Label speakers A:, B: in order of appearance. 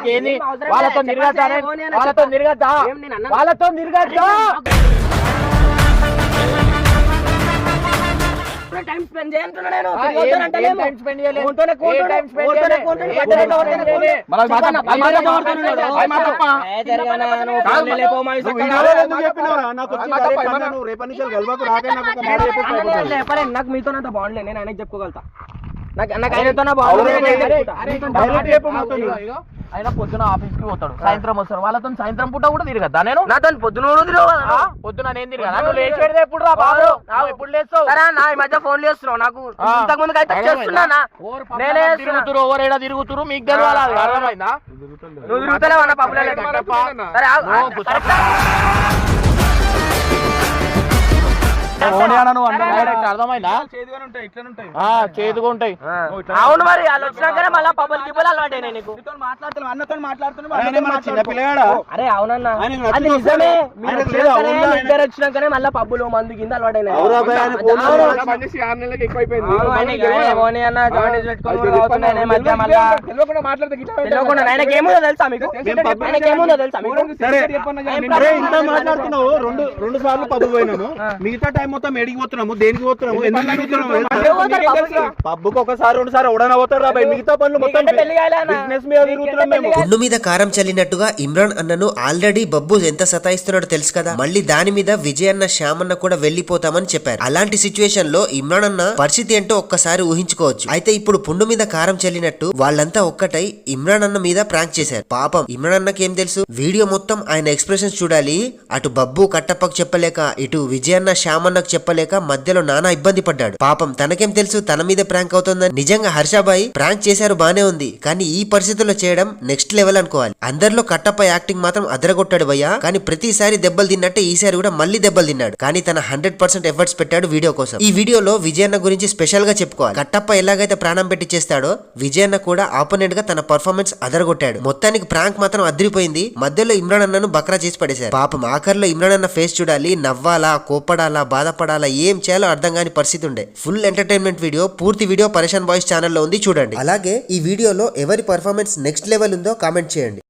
A: నీకేంది
B: ఏం అవసరం
A: వాళ్ళతో. తిరగద్దా వాళ్ళతో. తిరగద్దా? వాళ్ళతో తిరగద్దా
B: టైం స్పెండ్ చేయంటున్నా నేను.
A: చేయలేదు?
C: చెప్పినావురా? నాకు
B: మీతో అంత బాగుండలే నేను ఆయనకి చెప్పుకోగలుగుతా. నాకు నాకు ఆయనతో
C: అవును,
A: ఆయన పొద్దున ఆఫీస్కి పోతాడు సాయంత్రం వస్తాడు వాళ్ళతో సాయంత్రం పూట కూడా తిరగద్దా నేను
B: నాతో పొద్దున కూడా?
A: పొద్దున నేను తిరగదా నువ్వు లేచి పెడితే ఎప్పుడు రా బాబు. ఎప్పుడు లేస్తావు?
B: సరే నా ఈ మధ్య ఫోన్ చేస్తున్నావు. నాకు. ఇంతకు ముందు అయితే చేస్తున్నానా నేనే
A: తిరుగుతురు ఓవర్ ఏడా తిరుగుతురు మీకు తెలియాలి? అర్థమైందా?
B: నువ్వు తిరుగుతలేవు అన్న పబ్బులో సరే
C: ఓనే అన్న నువ్వు అన్న
A: డైరెక్ట్ అర్థమైందా?
C: చేదుగానే ఉంటాయి ఇట్లనే ఉంటాయి.
A: ఆ చేదుగా ఉంటాయి.
B: ఆ. అవును మరి వచ్చినాకనే మళ్ళీ పబ్బులు గిబ్బలు అలవాటే నీకు.
C: మాట్లాడుతున్నావు అన్నతో మాట్లాడుతున్నావు చిన్న పిల్లగాడా
B: అరే అవునన్నా.
C: ఆయనకు
B: అది
C: నచ్చిన
B: నిజమే.
C: వస్తాడు.
B: మీరు
C: ఆయనకు లేదా?
B: వచ్చినాకనే,
C: అవునా?
B: మీ ఇద్దరు వచ్చినాకనే మళ్ళీ పబ్బులు మందు కింద ఓని అన్న జాయింట్ మధ్య మళ్ళా
A: తెలియకుండా
B: ఆయనకి ఏముందో తెలుసా మీకు?
C: మేము పబ్బులు
B: ఆయనకి ఏముందో తెలుసా మీకు?
C: సరే.
B: ఏం
C: అరే
B: ప్రాబ్లం
C: ఇంత మాట్లాడుతున్నావు? రెండు రెండు సార్లు మిగతా టైం మొత్తం ఎడికి పోతున్నాము దేనికి పోతున్నాము ఎందుకు
B: పబ్బుకి?
C: ఒకసారి రెండు సార్లు ఎవడైనా భయ్. మిగతా పనులు మొత్తం. బిజినెస్ మీద తిరుగుతున్నాం
B: నీకంటే
C: మేము
D: గుండు మీద కారం చల్లినట్టుగా ఇమ్రాన్ అన్నను ఆల్రెడీ బబ్బు ఎంత సతాయిస్తున్నాడో తెలుసు కదా? మళ్ళీ దాని మీద విజయ్ అన్న శ్యామ్ అన్న కూడా వెళ్ళిపోతామని చెప్పారు. అలాంటి సిచ్యువేషన్లో ఇమ్రాన్ అన్న పరిస్థితి ఏంటో ఒక్కసారి ఊహించుకోవచ్చు. అయితే ఇప్పుడు పుండు మీద కారం చల్లినట్టు వాళ్ళంతా ఒక్కటై ఇమ్రాన్ అన్న మీద ప్రాంక్ చేశారు. పాపం ఇమ్రాన్ అన్నకి ఏం తెలుసు? వీడియో మొత్తం ఆయన ఎక్స్ప్రెషన్స్ చూడాలి. అటు బబ్బు కట్టప్పకు చెప్పలేక ఇటు విజయ్ అన్న శ్యామ్ అన్నకు చెప్పలేక మధ్యలో నానా ఇబ్బంది పడ్డాడు. పాపం తనకేం తెలుసు తన మీద ప్రాంక్ అవుతుందని. నిజంగా హర్షాబాయి ప్రాంక్ చేశారు బానే ఉంది కానీ ఈ పరిస్థితుల్లో చేయడం నెక్స్ట్ లెవెల్ అనుకోవాలి. అందరిలో కట్టప్ప యాక్టింగ్ మాత్రం అదరగొట్టాడు భయ్యా కానీ ప్రతిసారి దెబ్బలు తిన్నట్టే ఈసారి కూడా మళ్ళీ దెబ్బలు తిన్నాడు. కానీ తన హండ్రెడ్ పర్సెంట్ ఎఫర్ట్స్ పెట్టాడు వీడియో కోసం. ఈ వీడియోలో విజయన్న గురించి స్పెషల్గా చెప్పుకోవాలి. కట్టప్ప ఎలాగైతే ప్రాణం పెట్టి చేస్తాడో విజయన్న కూడా ఆపోనెంట్గా తన పర్ఫార్మెన్స్ అదరగొట్టాడు. మొత్తానికి ప్రాంక్ మాత్రం అదిరిపోయింది. మధ్యలో ఇమ్రాన్ అన్నను బక్రా చేసి పడేశారు. పాపం ఆఖరిలో ఇమ్రాన్ అన్న ఫేస్ చూడాలి నవ్వాలా కోపడాలా బాధపడాలా ఏం చేయాలో అర్థం కాని పరిస్థితి ఉండే. ఫుల్ ఎంటర్టైన్మెంట్ వీడియో పూర్తి వీడియో పరేషాన్ బాయ్స్ ఛానల్లో ఉంది చూడండి. అలాగే ఈ వీడియోలో ఎవరి పర్ఫార్మెన్స్ నెక్స్ట్ లెవెల్ ఉందో కామెంట్ చేయండి.